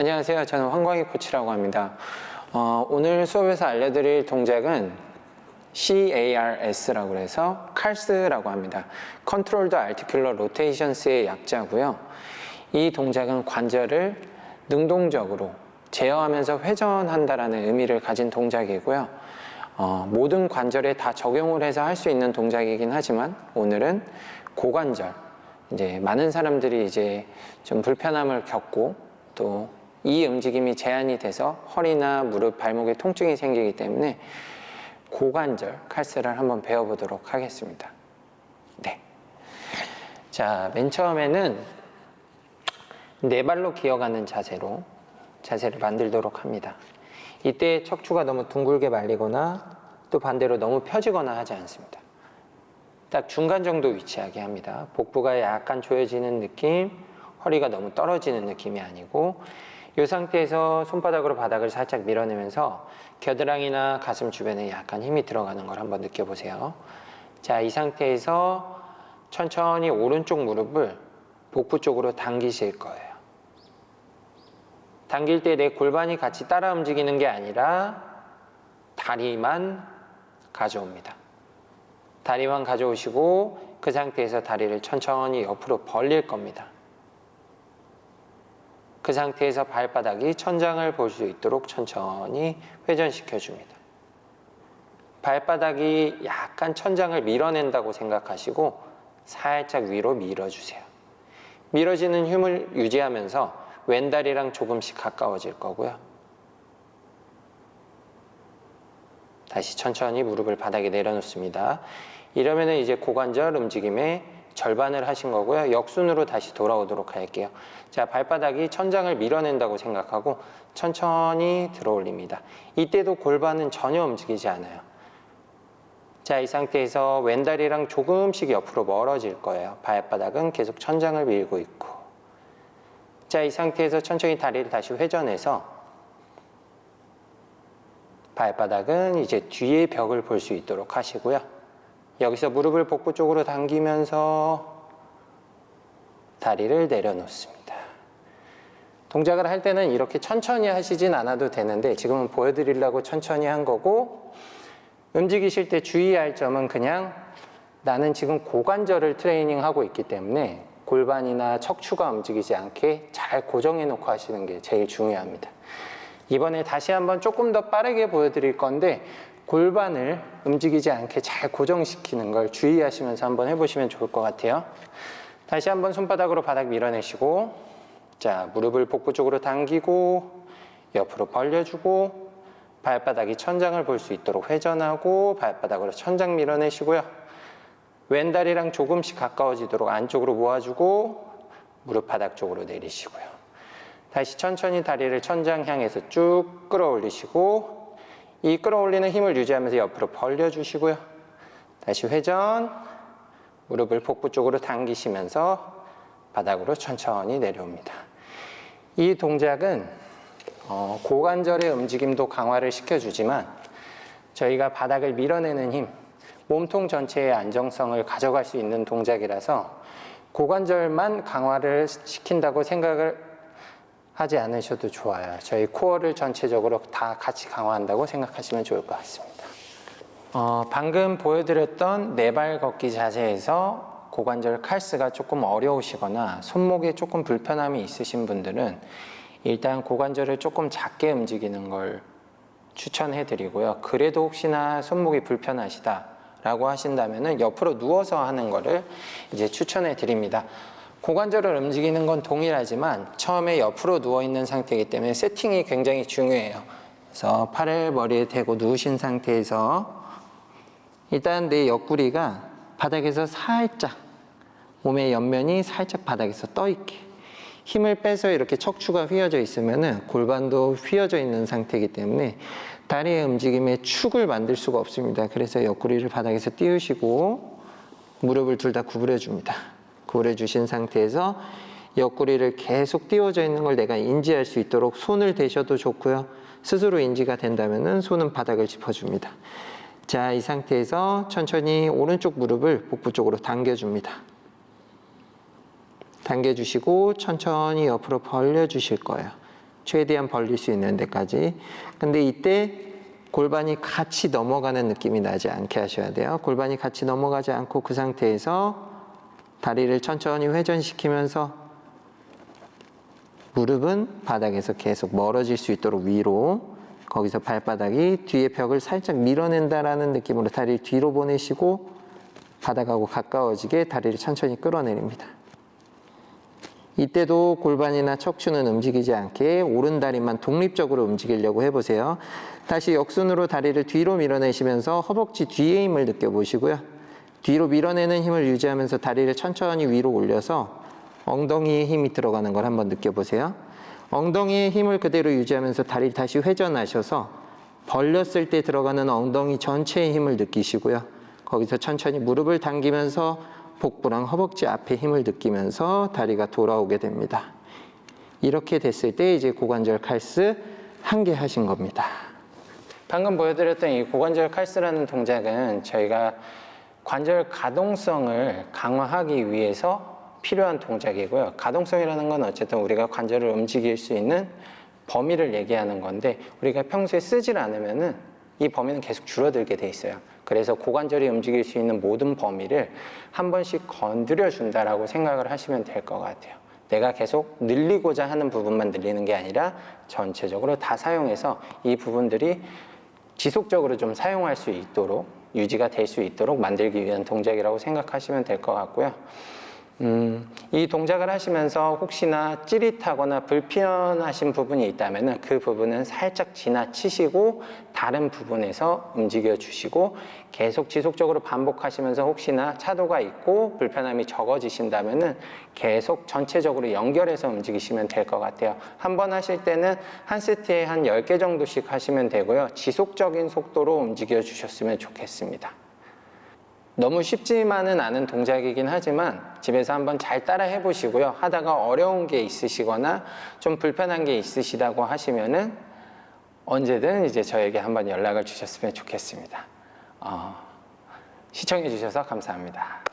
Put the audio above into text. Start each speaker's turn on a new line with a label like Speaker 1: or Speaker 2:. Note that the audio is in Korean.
Speaker 1: 안녕하세요. 저는 황광희 코치라고 합니다. 어, 오늘 수업에서 알려드릴 동작은 CARS라고 해서 CARS라고 합니다. Controlled Articular Rotations의 약자고요. 이 동작은 관절을 능동적으로 제어하면서 회전한다라는 의미를 가진 동작이고요. 어, 모든 관절에 다 적용을 해서 할 수 있는 동작이긴 하지만 오늘은 고관절, 이제 많은 사람들이 이제 좀 불편함을 겪고 또 이 움직임이 제한이 돼서 허리나 무릎, 발목에 통증이 생기기 때문에 고관절 칼스를 한번 배워보도록 하겠습니다. 네. 자, 맨 처음에는 네 발로 기어가는 자세로 자세를 만들도록 합니다. 이때 척추가 너무 둥글게 말리거나 또 반대로 너무 펴지거나 하지 않습니다. 딱 중간 정도 위치하게 합니다. 복부가 약간 조여지는 느낌, 허리가 너무 떨어지는 느낌이 아니고 이 상태에서 손바닥으로 바닥을 살짝 밀어내면서 겨드랑이나 가슴 주변에 약간 힘이 들어가는 걸 한번 느껴보세요. 자, 이 상태에서 천천히 오른쪽 무릎을 복부 쪽으로 당기실 거예요. 당길 때 내 골반이 같이 따라 움직이는 게 아니라 다리만 가져옵니다. 다리만 가져오시고 그 상태에서 다리를 천천히 옆으로 벌릴 겁니다. 그 상태에서 발바닥이 천장을 볼 수 있도록 천천히 회전시켜 줍니다. 발바닥이 약간 천장을 밀어낸다고 생각하시고 살짝 위로 밀어주세요. 밀어지는 힘을 유지하면서 왼다리랑 조금씩 가까워질 거고요. 다시 천천히 무릎을 바닥에 내려놓습니다. 이러면은 이제 고관절 움직임의 절반을 하신 거고요. 역순으로 다시 돌아오도록 할게요. 자, 발바닥이 천장을 밀어낸다고 생각하고 천천히 들어 올립니다. 이때도 골반은 전혀 움직이지 않아요. 자, 이 상태에서 왼다리랑 조금씩 옆으로 멀어질 거예요. 발바닥은 계속 천장을 밀고 있고. 자, 이 상태에서 천천히 다리를 다시 회전해서 발바닥은 이제 뒤에 벽을 볼 수 있도록 하시고요. 여기서 무릎을 복부 쪽으로 당기면서 다리를 내려놓습니다. 동작을 할 때는 이렇게 천천히 하시진 않아도 되는데 지금은 보여드리려고 천천히 한 거고 움직이실 때 주의할 점은 그냥 나는 지금 고관절을 트레이닝하고 있기 때문에 골반이나 척추가 움직이지 않게 잘 고정해 놓고 하시는 게 제일 중요합니다. 이번에 다시 한번 조금 더 빠르게 보여드릴 건데 골반을 움직이지 않게 잘 고정시키는 걸 주의하시면서 한번 해보시면 좋을 것 같아요. 다시 한번 손바닥으로 바닥 밀어내시고 자 무릎을 복부 쪽으로 당기고 옆으로 벌려주고 발바닥이 천장을 볼 수 있도록 회전하고 발바닥으로 천장 밀어내시고요. 왼다리랑 조금씩 가까워지도록 안쪽으로 모아주고 무릎 바닥 쪽으로 내리시고요. 다시 천천히 다리를 천장 향해서 쭉 끌어올리시고 이 끌어올리는 힘을 유지하면서 옆으로 벌려주시고요. 다시 회전, 무릎을 복부 쪽으로 당기시면서 바닥으로 천천히 내려옵니다. 이 동작은 어, 고관절의 움직임도 강화를 시켜주지만 저희가 바닥을 밀어내는 힘, 몸통 전체의 안정성을 가져갈 수 있는 동작이라서 고관절만 강화를 시킨다고 생각을 하지 않으셔도 좋아요. 저희 코어를 전체적으로 다 같이 강화한다고 생각하시면 좋을 것 같습니다. 어, 방금 보여드렸던 네 발 걷기 자세에서 고관절 칼스가 조금 어려우시거나 손목에 조금 불편함이 있으신 분들은 일단 고관절을 조금 작게 움직이는 걸 추천해 드리고요. 그래도 혹시나 손목이 불편하시다 라고 하신다면 옆으로 누워서 하는 거를 이제 추천해 드립니다. 고관절을 움직이는 건 동일하지만 처음에 옆으로 누워 있는 상태이기 때문에 세팅이 굉장히 중요해요. 그래서 팔을 머리에 대고 누우신 상태에서 일단 내 옆구리가 바닥에서 살짝 몸의 옆면이 살짝 바닥에서 떠 있게 힘을 빼서 이렇게 척추가 휘어져 있으면은 골반도 휘어져 있는 상태이기 때문에 다리의 움직임에 축을 만들 수가 없습니다. 그래서 옆구리를 바닥에서 띄우시고 무릎을 둘 다 구부려 줍니다. 구부려 주신 상태에서 옆구리를 계속 띄워져 있는 걸 내가 인지할 수 있도록 손을 대셔도 좋고요. 스스로 인지가 된다면 손은 바닥을 짚어줍니다. 자, 이 상태에서 천천히 오른쪽 무릎을 복부 쪽으로 당겨줍니다. 당겨주시고 천천히 옆으로 벌려주실 거예요. 최대한 벌릴 수 있는 데까지. 근데 이때 골반이 같이 넘어가는 느낌이 나지 않게 하셔야 돼요. 골반이 같이 넘어가지 않고 그 상태에서 다리를 천천히 회전시키면서 무릎은 바닥에서 계속 멀어질 수 있도록 위로 거기서 발바닥이 뒤에 벽을 살짝 밀어낸다라는 느낌으로 다리를 뒤로 보내시고 바닥하고 가까워지게 다리를 천천히 끌어내립니다. 이때도 골반이나 척추는 움직이지 않게 오른 다리만 독립적으로 움직이려고 해보세요. 다시 역순으로 다리를 뒤로 밀어내시면서 허벅지 뒤에 힘을 느껴보시고요. 뒤로 밀어내는 힘을 유지하면서 다리를 천천히 위로 올려서 엉덩이에 힘이 들어가는 걸 한번 느껴보세요. 엉덩이에 힘을 그대로 유지하면서 다리 다시 회전하셔서 벌렸을 때 들어가는 엉덩이 전체의 힘을 느끼시고요. 거기서 천천히 무릎을 당기면서 복부랑 허벅지 앞에 힘을 느끼면서 다리가 돌아오게 됩니다. 이렇게 됐을 때 이제 고관절 칼스 한 개 하신 겁니다. 방금 보여드렸던 이 고관절 칼스라는 동작은 저희가 관절 가동성을 강화하기 위해서 필요한 동작이고요. 가동성이라는 건 어쨌든 우리가 관절을 움직일 수 있는 범위를 얘기하는 건데 우리가 평소에 쓰질 않으면은 이 범위는 계속 줄어들게 돼 있어요. 그래서 고관절이 움직일 수 있는 모든 범위를 한 번씩 건드려 준다라고 생각을 하시면 될 것 같아요. 내가 계속 늘리고자 하는 부분만 늘리는 게 아니라 전체적으로 다 사용해서 이 부분들이 지속적으로 좀 사용할 수 있도록 유지가 될 수 있도록 만들기 위한 동작이라고 생각하시면 될 것 같고요. 음, 이 동작을 하시면서 혹시나 찌릿하거나 불편하신 부분이 있다면 그 부분은 살짝 지나치시고 다른 부분에서 움직여 주시고 계속 지속적으로 반복하시면서 혹시나 차도가 있고 불편함이 적어지신다면 계속 전체적으로 연결해서 움직이시면 될 것 같아요. 한 번 하실 때는 한 세트에 한 10개 정도씩 하시면 되고요. 지속적인 속도로 움직여 주셨으면 좋겠습니다. 너무 쉽지만은 않은 동작이긴 하지만 집에서 한번 잘 따라 해보시고요. 하다가 어려운 게 있으시거나 좀 불편한 게 있으시다고 하시면은 언제든 이제 저에게 한번 연락을 주셨으면 좋겠습니다. 어, 시청해 주셔서 감사합니다.